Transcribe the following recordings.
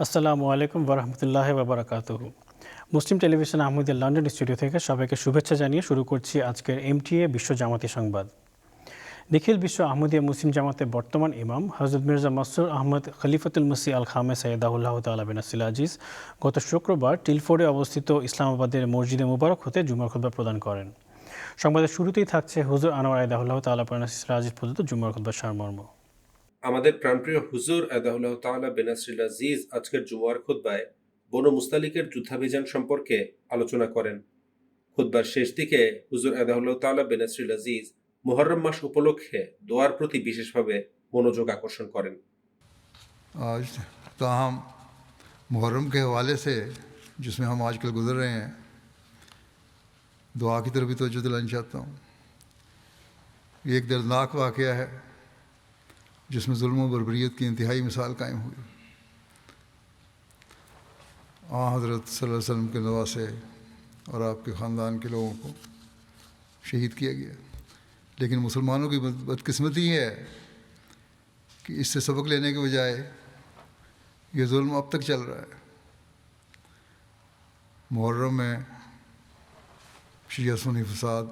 আসসালামু আলাইকুম বরহমতুল্লাহ বাবরাকাতুহ মুসলিম টেলিভিশন আহমদের লন্ডন স্টুডিও থেকে সবাইকে শুভেচ্ছা জানিয়ে শুরু করছি আজকের এমটিএ বিশ্ব জামাতি সংবাদ। নিখিল বিশ্ব আহমদিয়া মুসলিম জামাতের বর্তমান ইমাম হজরত মির্জা মাসুর আহমদ খলিফতুল মুসি আল খামে সৈয়দাহুল্লাহ তালা বিন আসিল আজিজ গত শুক্রবার টিলফোর্ডে অবস্থিত ইসলামাবাদের মসজিদে মুবারক হতে জুমার খুতবা প্রদান করেন। সংবাদের শুরুতেই থাকছে হুজুর আনোয়ার আয়দাহুল্লাহ তালা বিন আসিল আজিজ প্রদত্ত জুমার খুতবার সারমর্ম। আমাদের প্রাণপ্রিয় হুজুর আদাহুল্লাহ তাআলা বেনাসরিল আজিজ আজকের জুমার খুদ্বায় বনু মুস্তালিকের যুদ্ধাভিযান সম্পর্কে আলোচনা করেন খুদ্বার শেষ দিকে হুজুর আদাহুল্লাহ তাআলা বেনাসরিল আজিজ মুহররম মাস উপলক্ষে দোয়ার প্রতি বিশেষভাবে মনোযোগ আকর্ষণ করেন आज ताहम मुहर्रम के हवाले से जिसमें हम आजकल गुजर रहे हैं दुआ की तरफ भी तवज्जो दिलाना चाहता हूँ ये एक दर्दनाक वाक़ है جس میں ظلم و بربریت کی انتہائی مثال قائم ہوئی۔ آ، حضرت صلی اللہ علیہ وسلم کے نواسے اور آپ کے خاندان کے لوگوں کو شہید کیا گیا۔ لیکن مسلمانوں کی بدقسمتی ہے کہ اس سے سبق لینے کے بجائے یہ ظلم اب تک چل رہا ہے۔ محرم میں شیعہ سنی فساد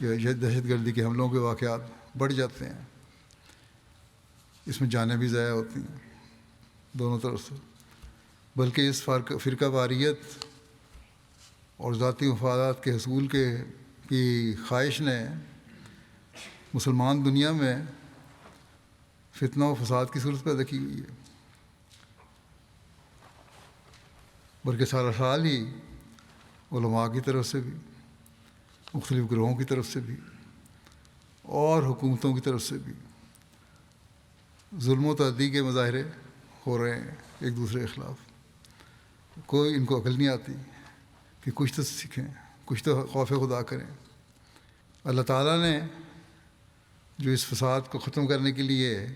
یا دہشت گردی کے حملوں کے واقعات بڑھ جاتے ہیں۔ اس میں جانیں بھی ضائع ہوتی ہیں، دونوں طرف سے۔ بلکہ اس فرقہ واریت اور ذاتی مفادات کے حصول کے کی خواہش نے مسلمان دنیا میں فتنہ و فساد کی صورت پیدا کی ہوئی ہے۔ بلکہ سارا سال ہی علماء کی طرف سے بھی، مختلف گروہوں کی طرف سے بھی اور حکومتوں کی طرف سے بھی۔ ظلم و تعدی کے مظاہرے ہو رہے ہیں، ایک دوسرے کے خلاف۔ کوئی ان کو عقل نہیں آتی کہ کچھ تو سیکھیں، کچھ تو خوف خدا کریں۔ اللہ تعالیٰ نے جو اس فساد کو ختم کرنے کے لیے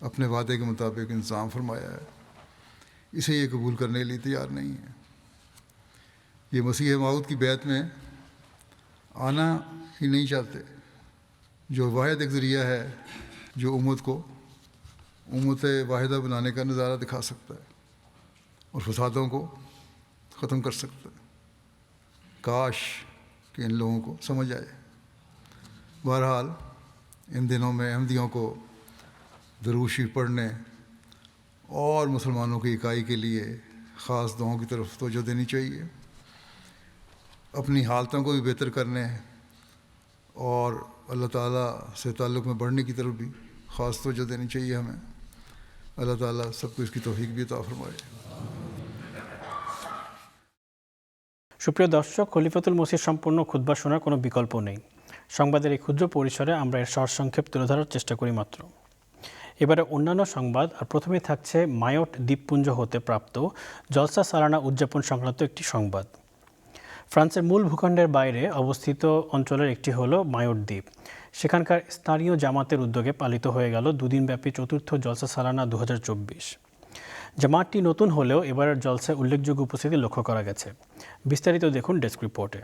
اپنے وعدے کے مطابق انتظام فرمایا ہے، اسے یہ قبول کرنے کے لیے تیار نہیں ہے۔ یہ مسیح معود کی بیت میں آنا ہی نہیں چاہتے۔ جو واحد ایک ذریعہ ہے، جو امت کو امت واحدہ بنانے کا نظارہ دکھا سکتا ہے اور فسادوں کو ختم کر سکتا ہے۔ کاش کہ ان لوگوں کو سمجھ آئے۔ بہرحال، ان دنوں میں احمدیوں کو دروشی پڑھنے اور مسلمانوں کی اکائی کے لیے خاص دعاؤں کی طرف توجہ دینی چاہیے۔ اپنی حالتوں کو بھی بہتر کرنے اور اللہ تعالیٰ سے تعلق میں بڑھنے کی طرف بھی خاص توجہ دینی چاہیے ہمیں۔ اللہ تعالیٰ سب کو اس کی توفیق بھی عطا فرمائے সুপ্রিয় দর্শক, খলিফাতুল মসির সম্পূর্ণ খুদ্া শোনার কোনো বিকল্প নেই। সংবাদের এই ক্ষুদ্র পরিসরে আমরা এর সরসংক্ষেপ তুলে ধরার চেষ্টা করি মাত্র। এবারে অন্যান্য সংবাদ, আর প্রথমে থাকছে মায়ট দ্বীপপুঞ্জ হতে প্রাপ্ত জলসা সালানা উদযাপন সংক্রান্ত একটি সংবাদ। ফ্রান্সের মূল ভূখণ্ডের বাইরে অবস্থিত অঞ্চলের একটি হলো মায়োট দ্বীপ। সেখানকার স্থানীয় জামাতের উদ্যোগে পালিত হয়ে গেল দুদিনব্যাপী চতুর্থ জলসা সালানা দু হাজার চব্বিশ। জামাতটি নতুন হলেও এবারের জলসায় উল্লেখযোগ্য উপস্থিতি লক্ষ্য করা গেছে। বিস্তারিত দেখুন ডেস্ক রিপোর্টে।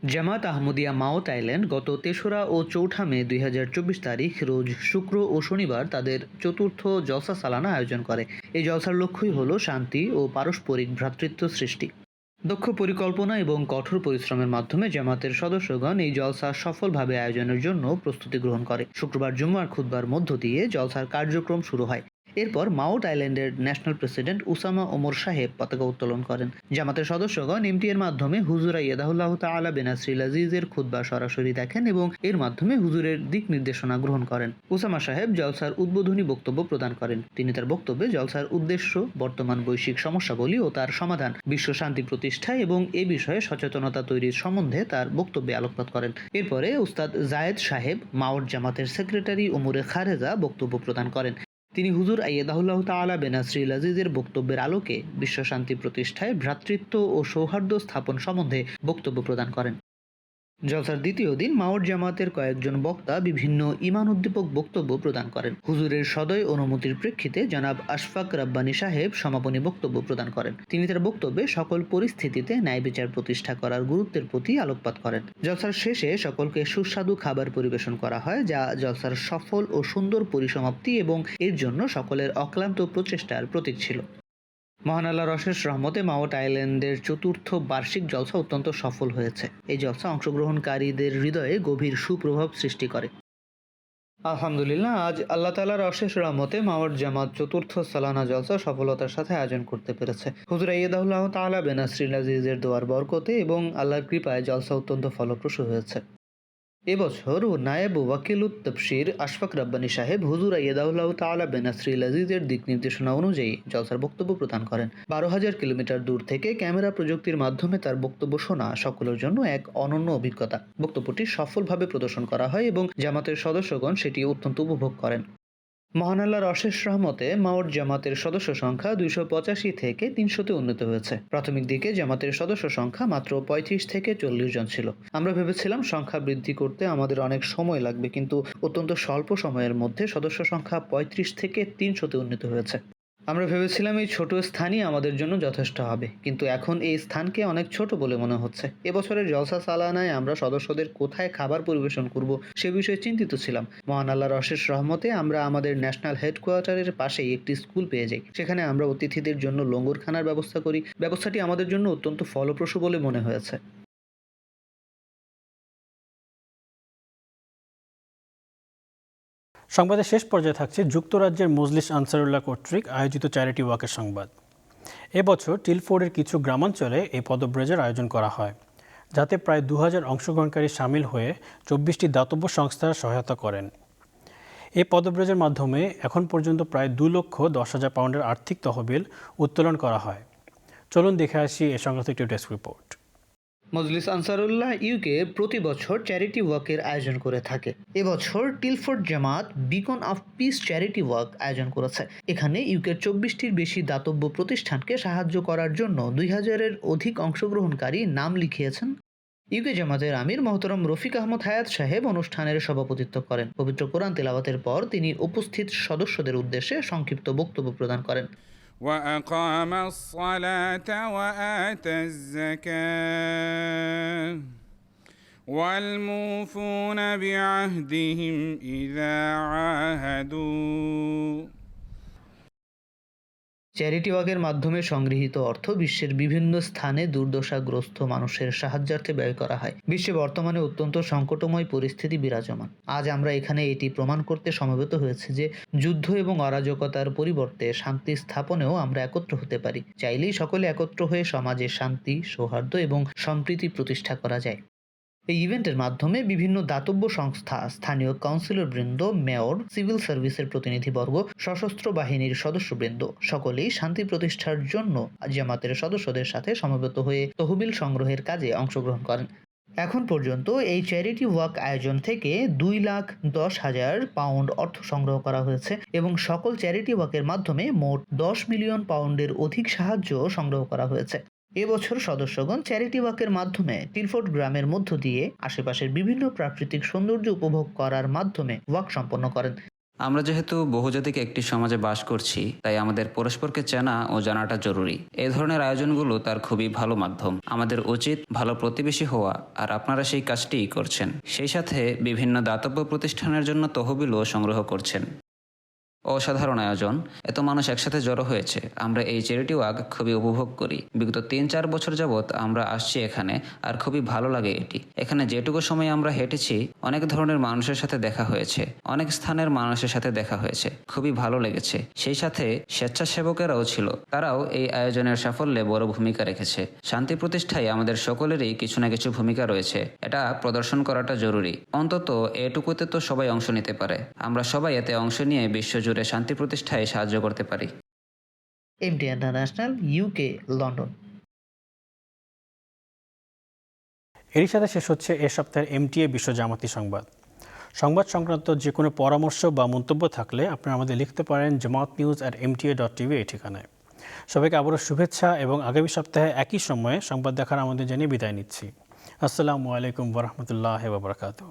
জামাত আহমদিয়া মাওত আইল্যান্ড গত তেসরা ও চৌঠা মে দুই হাজার চব্বিশ তারিখ রোজ শুক্র ও শনিবার তাদের চতুর্থ জলসা সালানা আয়োজন করে। এই জলসার লক্ষ্যই হল শান্তি ও পারস্পরিক ভ্রাতৃত্ব সৃষ্টি। দক্ষ পরিকল্পনা এবং কঠোর পরিশ্রমের মাধ্যমে জামাতের সদস্যগণ এই জলসা সফলভাবে আয়োজনের জন্য প্রস্তুতি গ্রহণ করে। শুক্রবার জুম্মার খুদ্বার মধ্য দিয়ে জলসার কার্যক্রম শুরু হয়। এরপর মাউট আইল্যান্ডের ন্যাশনাল প্রেসিডেন্ট উসামা ওমর সাহেব পতাকা উত্তোলন করেন। জামাতের সদস্যগণ এমটি এর মাধ্যমে হুজুরা ইয়াদাহুল্লাহ তাআলা বেনাসরিল আজিজের খুতবা সরাসরি দেখেন এবং এর মাধ্যমে হুজুরের দিক নির্দেশনা গ্রহণ করেন। উসামা সাহেব জলসার উদ্বোধনী বক্তব্য প্রদান করেন। তিনি তার বক্তব্যে জলসার উদ্দেশ্য, বর্তমান বৈশ্বিক সমস্যাবলী ও তার সমাধান, বিশ্ব শান্তি প্রতিষ্ঠা এবং এ বিষয়ে সচেতনতা তৈরির সম্বন্ধে তার বক্তব্যে আলোকপাত করেন। এরপরে উস্তাদ জায়েদ সাহেব মাওট জামাতের সেক্রেটারি ওমরে খারেজা বক্তব্য প্রদান করেন। তিনি হুজুর আইয়াদাহুল্লাহ তালা বেনাসরিল আজিজের বক্তব্যের আলোকে বিশ্ব শান্তি প্রতিষ্ঠায় ভ্রাতৃত্ব ও সৌহার্দ্য স্থাপন সম্বন্ধে বক্তব্য প্রদান করেন। জলসার দ্বিতীয় দিন মাওর জামাতের কয়েকজন বক্তা বিভিন্ন ইমান উদ্দীপক বক্তব্য প্রদান করেন। হুজুরের সদয় অনুমতির প্রেক্ষিতে জনাব আশফাক রাব্বানী সাহেব সমাপনী বক্তব্য প্রদান করেন। তিনি তার বক্তব্যে সকল পরিস্থিতিতে ন্যায় বিচার প্রতিষ্ঠা করার গুরুত্বের প্রতি আলোকপাত করেন। জলসার শেষে সকলকে সুস্বাদু খাবার পরিবেশন করা হয়, যা জলসার সফল ও সুন্দর পরিসমাপ্তি এবং এর জন্য সকলের অক্লান্ত প্রচেষ্টার প্রতীক ছিল। মহান আল্লাহর অশেষ রহমতে মাওট আইল্যান্ডের চতুর্থ বার্ষিক জলসা অত্যন্ত সফল হয়েছে। এই জলসা অংশগ্রহণকারীদের হৃদয়ে গভীর সুপ্রভাব সৃষ্টি করে। আলহামদুলিল্লাহ, আজ আল্লাহ তালার অশেষ রহমতে মাওয়ার জামাত চতুর্থ সালানা জলসা সফলতার সাথে আয়োজন করতে পেরেছে। হুজুর আইয়াদাহুল্লাহ তাআলা বেনাসরিল আজিজের দোয়ার বরকতে এবং আল্লাহর কৃপায় জলসা অত্যন্ত ফলপ্রসূ হয়েছে। এবছর নায়েব ওয়াকিল তফসির আশফাক রাব্বানি সাহেব হুজুর আইয়াদাউল্লাহ তালা বেনাসরিল আজিজের দিক নির্দেশনা অনুযায়ী জলসার বক্তব্য প্রদান করেন। বারো হাজার কিলোমিটার দূর থেকে ক্যামেরা প্রযুক্তির মাধ্যমে তার বক্তব্য শোনা সকলের জন্য এক অনন্য অভিজ্ঞতা। বক্তব্যটি সফলভাবে প্রদর্শন করা হয় এবং জামাতের সদস্যগণ সেটি অত্যন্ত উপভোগ করেন। মহান আল্লাহর অশেষ রহমতে মাওর জামাতের সদস্য সংখ্যা দুইশো পঁচাশি থেকে তিনশোতে উন্নীত হয়েছে। প্রাথমিক দিকে জামাতের সদস্য সংখ্যা মাত্র পঁয়ত্রিশ থেকে চল্লিশ জন ছিল। আমরা ভেবেছিলাম সংখ্যা বৃদ্ধি করতে আমাদের অনেক সময় লাগবে, কিন্তু অত্যন্ত স্বল্প সময়ের মধ্যে সদস্য সংখ্যা পঁয়ত্রিশ থেকে তিনশোতে উন্নীত হয়েছে। আমরা ভেবেছিলাম এই ছোট স্থানই আমাদের জন্য যথেষ্ট হবে, কিন্তু এখন এই স্থানকে অনেক ছোট বলে মনে হচ্ছে। এবছরের জলসা সালানায় আমরা সদস্যদের কোথায় খাবার পরিবেশন করব সে বিষয়ে চিন্তিত ছিলাম। মহান আল্লাহর অশেষ রহমতে আমরা আমাদের ন্যাশনাল হেডকোয়ার্টারের পাশেই একটি স্কুল পেয়ে যাই। সেখানে আমরা অতিথিদের জন্য লঙ্গরখানার ব্যবস্থা করি। ব্যবস্থাটি আমাদের জন্য অত্যন্ত ফলপ্রসূ বলে মনে হয়েছে। সংবাদের শেষ পর্যায়ে থাকছে যুক্তরাজ্যের মজলিস আনসারুল্লাহ কর্তৃক আয়োজিত চ্যারিটি ওয়াকের সংবাদ। এবছর টিলফোর্ডের কিছু গ্রামাঞ্চলে এই পদব্রজের আয়োজন করা হয়, যাতে প্রায় দু হাজার অংশগ্রহণকারী সামিল হয়ে চব্বিশটি দাতব্য সংস্থার সহায়তা করেন। এই পদব্রজের মাধ্যমে এখন পর্যন্ত প্রায় দু লক্ষ দশ হাজার পাউন্ডের আর্থিক তহবিল উত্তোলন করা হয়। চলুন দেখে আসি এ সংক্রান্ত একটি desk report. Majlis Ansarullah UK প্রতি বছর চ্যারিটি ওয়ার্কের আয়োজন করে থাকে। এবছর Tilford Jamaat Beacon of Peace charity work আয়োজন করেছে। এখানে ইউকের চব্বিশটির বেশি দাতব্য প্রতিষ্ঠানকে সাহায্য করার জন্য দুই হাজারের অধিক অংশগ্রহণকারী নাম লিখিয়েছেন ইউকে জামাতের আমির মহতরম রফিক আহমদ হায়াত সাহেব অনুষ্ঠানের সভাপতিত্ব করেন। পবিত্র কোরআন তেলাওয়াতের পর তিনি উপস্থিত সদস্যদের উদ্দেশ্যে সংক্ষিপ্ত বক্তব্য প্রদান করেন। وأقام الصلاة وآتى الزكاة. والموفون بعهدهم إذا عاهدوا. চ্যারিটি ওয়াকের মাধ্যমে সংগৃহীত অর্থ বিশ্বের বিভিন্ন স্থানে দুর্দশাগ্রস্ত মানুষের সাহায্যার্থে ব্যয় করা হয়। বিশ্বে বর্তমানে অত্যন্ত সংকটময় পরিস্থিতি বিরাজমান। আজ আমরা এখানে এটি প্রমাণ করতে সমবেত হয়েছে যে যুদ্ধ এবং অরাজকতার পরিবর্তে শান্তি স্থাপনেও আমরা একত্র হতে পারি। চাইলেই সকলে একত্র হয়ে সমাজে শান্তি, সৌহার্দ্য এবং সম্প্রীতি প্রতিষ্ঠা করা যায়। এই ইভেন্টের মাধ্যমে বিভিন্ন দাতব্য সংস্থা, স্থানীয় কাউন্সিলর বৃন্দ মেয়র, সিভিল সার্ভিসের প্রতিনিধিবর্গ, সশস্ত্র বাহিনীর সদস্যবৃন্দ সকলেই শান্তি প্রতিষ্ঠার জন্য জামাতের সদস্যদের সাথে সমবেত হয়ে তহবিল সংগ্রহের কাজে অংশগ্রহণ করেন। এখন পর্যন্ত এই চ্যারিটি ওয়াক আয়োজন থেকে দুই লাখ দশ হাজার পাউন্ড অর্থ সংগ্রহ করা হয়েছে এবং সকল চ্যারিটি ওয়াকের মাধ্যমে মোট দশ মিলিয়ন পাউন্ডের অধিক সাহায্য সংগ্রহ করা হয়েছে। এবছর সদস্যগণ চ্যারিটি ওয়াকের মাধ্যমে টিলফোর্ড গ্রামের মধ্য দিয়ে আশেপাশের বিভিন্ন প্রাকৃতিক সৌন্দর্য উপভোগ করার মাধ্যমে ওয়াক সম্পন্ন করেন। আমরা যেহেতু বহুজাতিক একটি সমাজে বাস করছি, তাই আমাদের পরস্পরকে চেনা ও জানাটা জরুরি। এই ধরনের আয়োজনগুলো তার খুবই ভালো মাধ্যম। আমাদের উচিত ভালো প্রতিবেশী হওয়া, আর আপনারা সেই কাজটিই করছেন। সেই সাথে বিভিন্ন দাতব্য প্রতিষ্ঠানের জন্য তহবিলও সংগ্রহ করছেন। অসাধারণ আয়োজন। এত মানুষ একসাথে জড়ো হয়েছে। আমরা এই চ্যারিটি ওয়াক খুবই উপভোগ করি। বিগত তিন চার বছর যাবৎ আমরা আসছি এখানে আর খুবই ভালো লাগে এটি। এখানে যেটুকু সময় আমরা হেঁটেছি, অনেক ধরনের মানুষের সাথে দেখা হয়েছে, অনেক স্থানের মানুষের সাথে দেখা হয়েছে। খুবই ভালো লেগেছে। সেই সাথে স্বেচ্ছাসেবকেরাও ছিল। তারাও এই আয়োজনের সাফল্যে বড় ভূমিকা রেখেছে। শান্তি প্রতিষ্ঠায় আমাদের সকলেরই কিছু না কিছু ভূমিকা রয়েছে। এটা প্রদর্শন করাটা জরুরি। অন্তত এটুকুতে তো সবাই অংশ নিতে পারে। আমরা সবাই এতে অংশ নিয়ে বিশ্বজুড়ে শান্তি প্রতিষ্ঠায় সাহায্য করতে পারি। MT International UK London. এরই সাথে শেষ হচ্ছে এ সপ্তাহের এমটিএ বিশ্ব জামাতি সংবাদ। সংবাদ সংক্রান্ত যে কোনো পরামর্শ বা মন্তব্য থাকলে আপনারা আমাদের লিখতে পারেন Jamaat news at MTA dot TV এই ঠিকানায়। সবাইকে আবারও শুভেচ্ছা এবং আগামী সপ্তাহে একই সময়ে সংবাদ দেখার আমাদের জানিয়ে বিদায় নিচ্ছি। আসসালামু আলাইকুম ওরহমতুল্লাহ বাবরকাতুহ